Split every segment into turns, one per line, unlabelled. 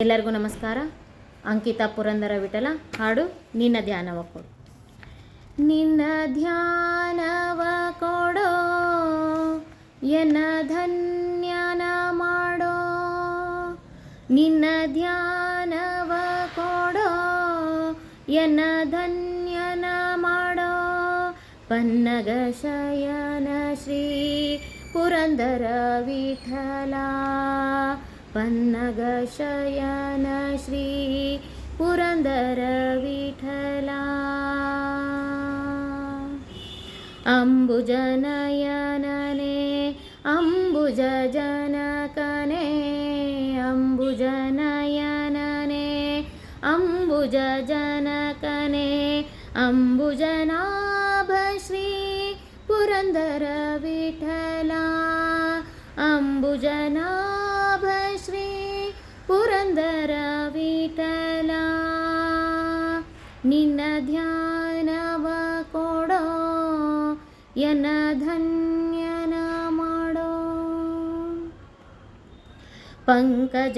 ಎಲ್ಲರಿಗೂ ನಮಸ್ಕಾರ. ಅಂಕಿತಾ ಪುರಂದರ ವಿಠಲ. ಹಾಡು ನಿನ್ನ ಧ್ಯಾನವ ಕೊಡು. ನಿನ್ನ ಧ್ಯಾನವ ಕೊಡೋ. ಎನ್ನ ಧನ್ಯನ ಮಾಡೋ. ನಿನ್ನ ಧ್ಯಾನವ ಕೊಡೋ. ಎನ್ನ ಧನ್ಯನ ಮಾಡೋ. ಪನ್ನಗ ಶಯನ ಶ್ರೀ ಪುರಂದರ ವಿಠಲ. ಪನ್ನಗ ಶಯನ ಶ್ರೀ ಪುರಂದರ ವಿಠಲ ಅಂಬುಜನಯನನೆ ಅಂಬುಜ ಜನಕನೆ ಅಂಬುಜನಯನನೆ ಅಂಬುಜ ಜನಕನೆ ಅಂಬುಜನಾಭ ಶ್ರೀ ಪುರಂದರ ವಿಠಲ ನಿನ್ನ ಧ್ಯಾನವ ಕೊಡೋ ಎನ್ನ ಧನ್ಯನ ಮಾಡೋ ಪಂಕಜನಯನನೆ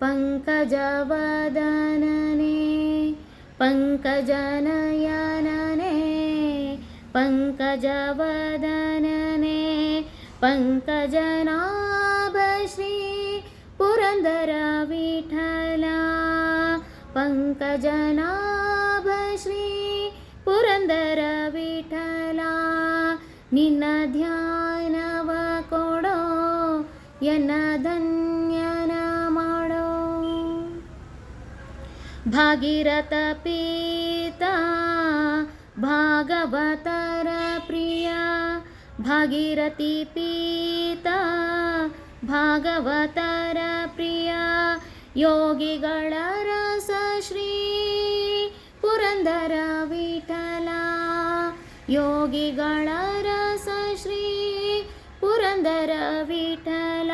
ಪಂಕಜವದನನೆ ಪಂಕಜನಯನನೆ ಪಂಕಜವದನನೆ ಪಂಕಜನಾಭ ಶ್ರೀ ಪುರಂದರ ವಿಠಲ ಪಂಕಜನಾಭ ಶ್ರೀ ಪುರಂದರ ವಿಠಲ ನಿನ್ನ ಧ್ಯಾನವ ಕೊಡೋ, ಎನ್ನ ಧನ್ಯನ ಮಾಡೋ. ಭಾಗಿರಥ ಪೀತ, ಭಾಗವತರ ಪ್ರಿಯ, ಭಾಗಿರಥಿ ಪೀತ ಭಾಗವತರ ಪ್ರಿಯ ಯೋಗಿಗಳ ರಸ ಶ್ರೀ ಪುರಂದರ ವಿಠಲ. ಯೋಗಿಗಳ ರಸ ಶ್ರೀ ಪುರಂದರ ವಿಠಲ.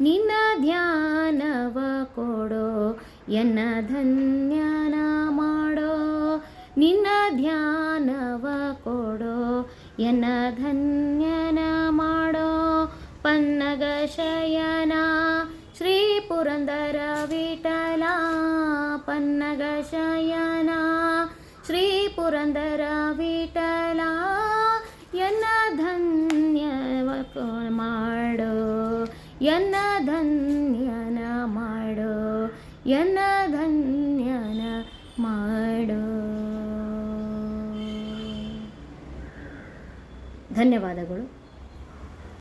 ನಿನ್ನ ಧ್ಯಾನವ ಕೊಡೋ, ಎನ್ನ ಧನ್ಯನ ಮಾಡೋ. ನಿನ್ನ ಧ್ಯಾನವ ಕೊಡೋ, ಎನ್ನ ಧನ್ಯನ ಮಾಡೋ ಪನ್ನಗ ಶಯನ ಶ್ರೀ ಪುರಂದರ ವಿಠಲ ಪನ್ನಗ ಶಯನ ಶ್ರೀ ಪುರಂದರ ವಿಠಲ, ಎನ್ನ ಧನ್ಯವ ಮಾಡೋ, ಎನ್ನ ಧನ್ಯನ ಮಾಡೋ, ಎನ್ನ ಧನ್ಯನ ಮಾಡೋ. ಧನ್ಯವಾದಗಳು.